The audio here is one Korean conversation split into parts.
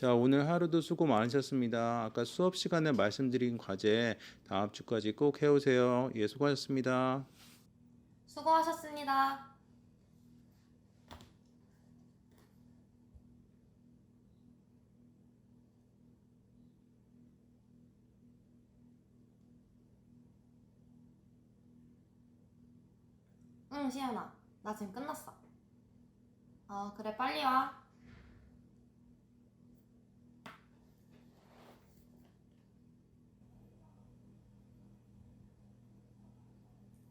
자, 오늘 하루도 수고 많으셨습니다. 아까 수업 시간에 말씀드린 과제 다음 주까지 꼭 해오세요. 예, 수고하셨습니다. 수고하셨습니다. 응, 시연아. 나 지금 끝났어. 어, 그래, 빨리 와.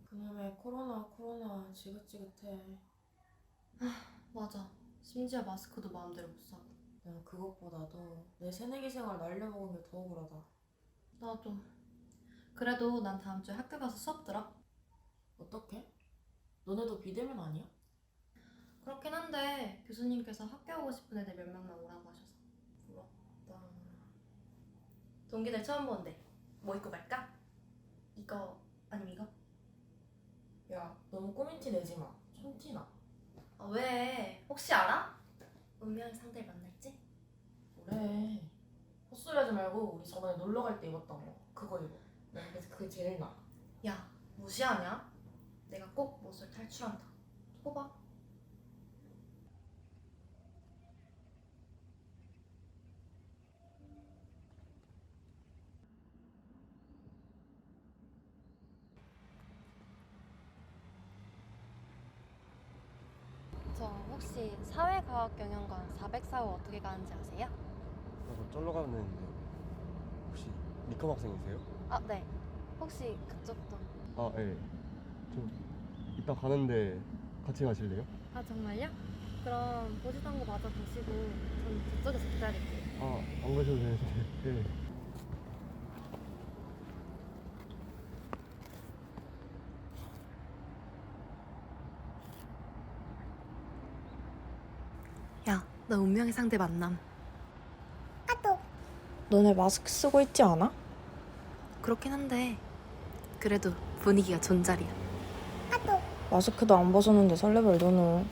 그놈의 코로나 코로나 지긋지긋해 맞아. 심지어 마스크도 마음대로 못 사. 난 그것보다도 내 새내기 생활 날려먹은 게 더 억울하다 나도. 그래도 난 다음 주에 학교 가서 수업 들어. 어떡해? 너네도 비대면 아니야? 그렇긴 한데 교수님께서 학교 오고 싶은 애들 몇 명만 오라고 하셔서. 부럽다 동기들 처음 보는데 뭐 입고 갈까? 이거 아니면 이거? 야 너무 꾸민티 내지마 촌티나 아, 왜? 혹시 알아? 운명의 상대를 만날지? 그래 헛소리 하지 말고 우리 저번에 놀러 갈 때 입었던 거 그거 입어 난 그래서 그게 제일 나아 야 무시하냐? 내가 꼭 못을 탈출한다 저 혹시 사회과학경영관 404호 어떻게 가는지 아세요? 저거 쫄러 가면 되는데 혹시 리컴 학생이세요? 아 네. 혹시 그쪽도 아 예. 좀 이따 가는데 같이 가실래요? 아 정말요? 그럼 보지도 않고 마저 가시고 전 저쪽에서 기다릴게요. 아 안 가셔도 되는데 예. 야, 나 운명의 상대 만남. 너네 마스크 쓰고 있지 않아? 그렇긴 한데 그래도 분위기가 존잘이야. 마스크도 안 벗었는데 설레발 너는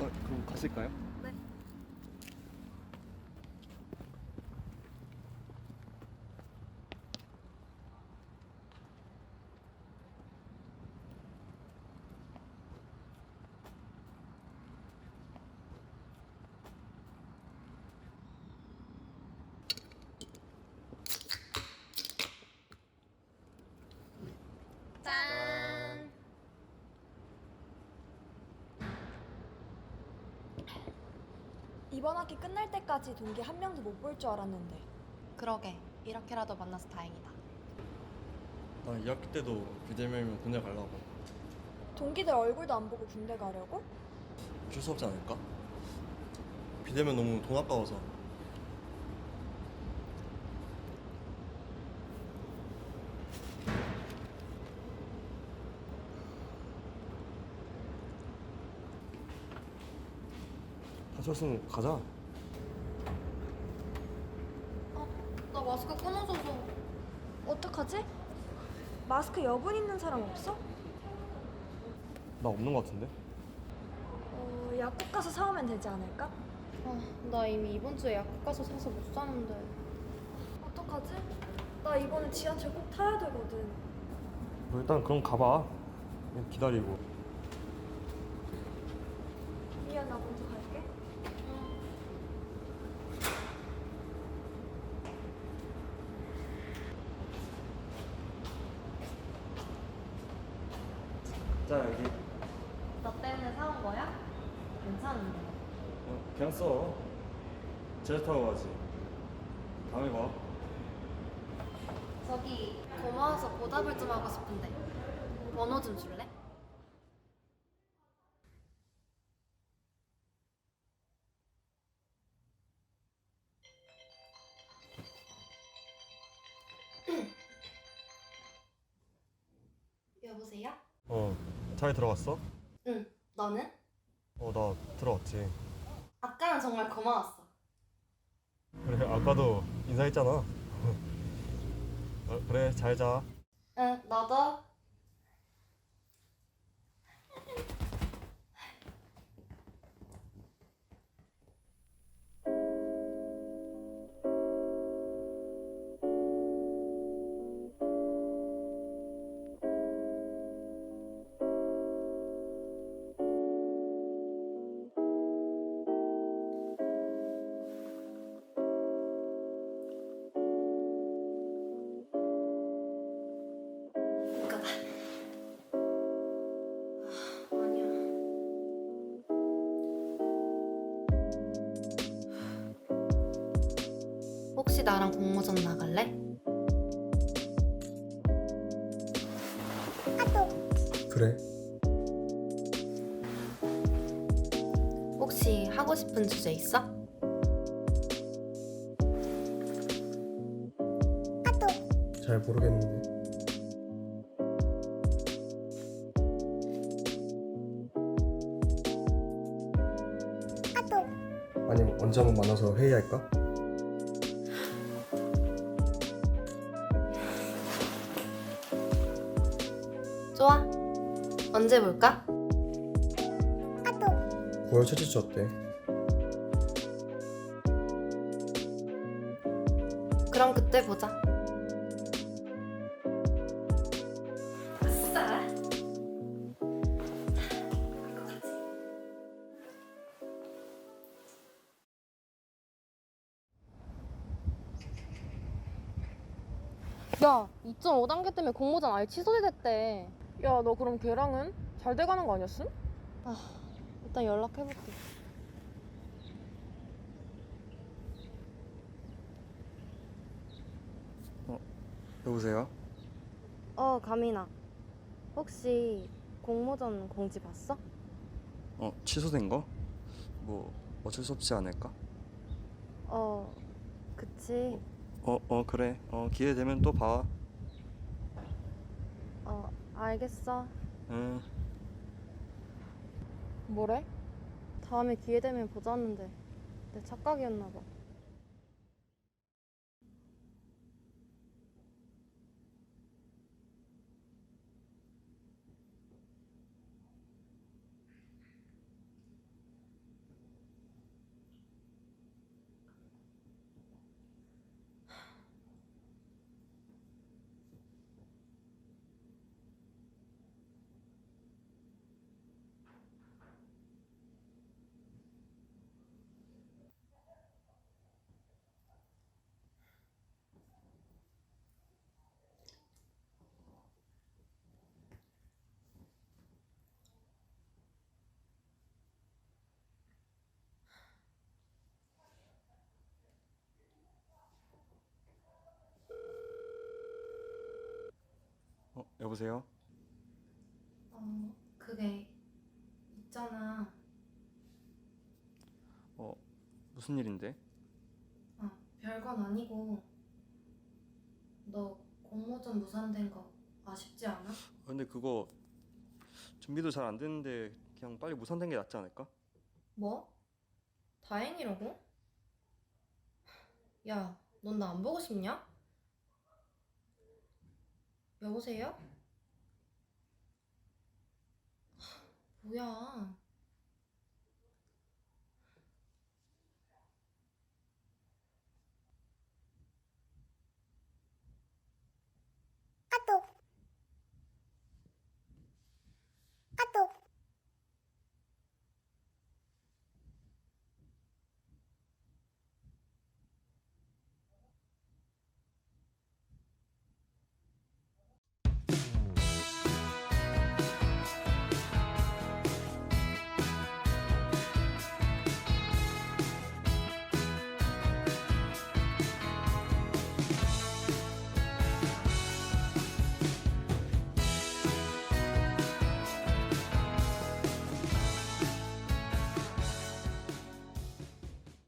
아 그럼 가실까요? 네. 짠. 이번 학기 끝날 때까지 동기 한 명도 못 볼 줄 알았는데 그러게 이렇게라도 만나서 다행이다. 나 2학기 때도 비대면이면 군대 가려고 동기들 얼굴도 안 보고 군대 가려고? 어쩔 수 없지 않을까? 비대면 너무 돈 아까워서 다 쳤으면 가자 나 마스크 끊어져서 어떡하지? 마스크 여분 있는 사람 없어? 나 없는 거 같은데? 어, 약국 가서 사오면 되지 않을까? 아, 나 이미 이번 주에 약국 가서 사서 못 사는데. 어떡하지? 나 이번에 지하철 꼭 타야 되거든 뭐 일단 그럼 가봐 그냥 기다리고 미안 나 먼저 갈게 자 여기 너 때문에 사온 거야? 괜찮은데. 어, 그냥 써 제자 타고 가지 다음에 봐 저기 고마워서 보답을 좀 하고 싶은데 번호 좀 줄래? 여보세요? 어, 잘 들어갔어? 응. 너는? 어, 나 들어갔지. 아까는 정말 고마웠어. 그래 아까도 인사했잖아. 어, 그래 잘 자. 응, 너도. 나랑 공모전 나갈래? 그래 혹시 하고 싶은 주제 있어? 잘 모르겠는데 아니면 언제 한번 만나서 회의할까? 언제 볼까? 9월 첫째 주 어때? 그럼 그때 보자. 아싸. 야, 2.5단계 때문에 공모전 아예 취소됐대. 야 너 그럼 걔랑은 잘 돼가는 거 아니었음? 일단 연락해볼게. 여보세요? 어, 가민아. 혹시 공모전 공지 봤어? 어, 취소된 거? 뭐 어쩔 수 없지 않을까? 어, 그치. 어, 어, 그래. 어, 기회 되면 또 봐. 어, 알겠어. 응. 뭐래? 다음에 기회 되면 보자는데 내 착각이었나 봐. 어, 여보세요? 어, 그게 있잖아. 어, 무슨 일인데? 어, 별건 아니고 너 공모전 무산된 거 아쉽지 않아? 어, 근데 그거 준비도 잘 안 됐는데 그냥 빨리 무산된 게 낫지 않을까? 뭐? 다행이라고? 야, 넌 나 안 보고 싶냐? 여보세요? 뭐야?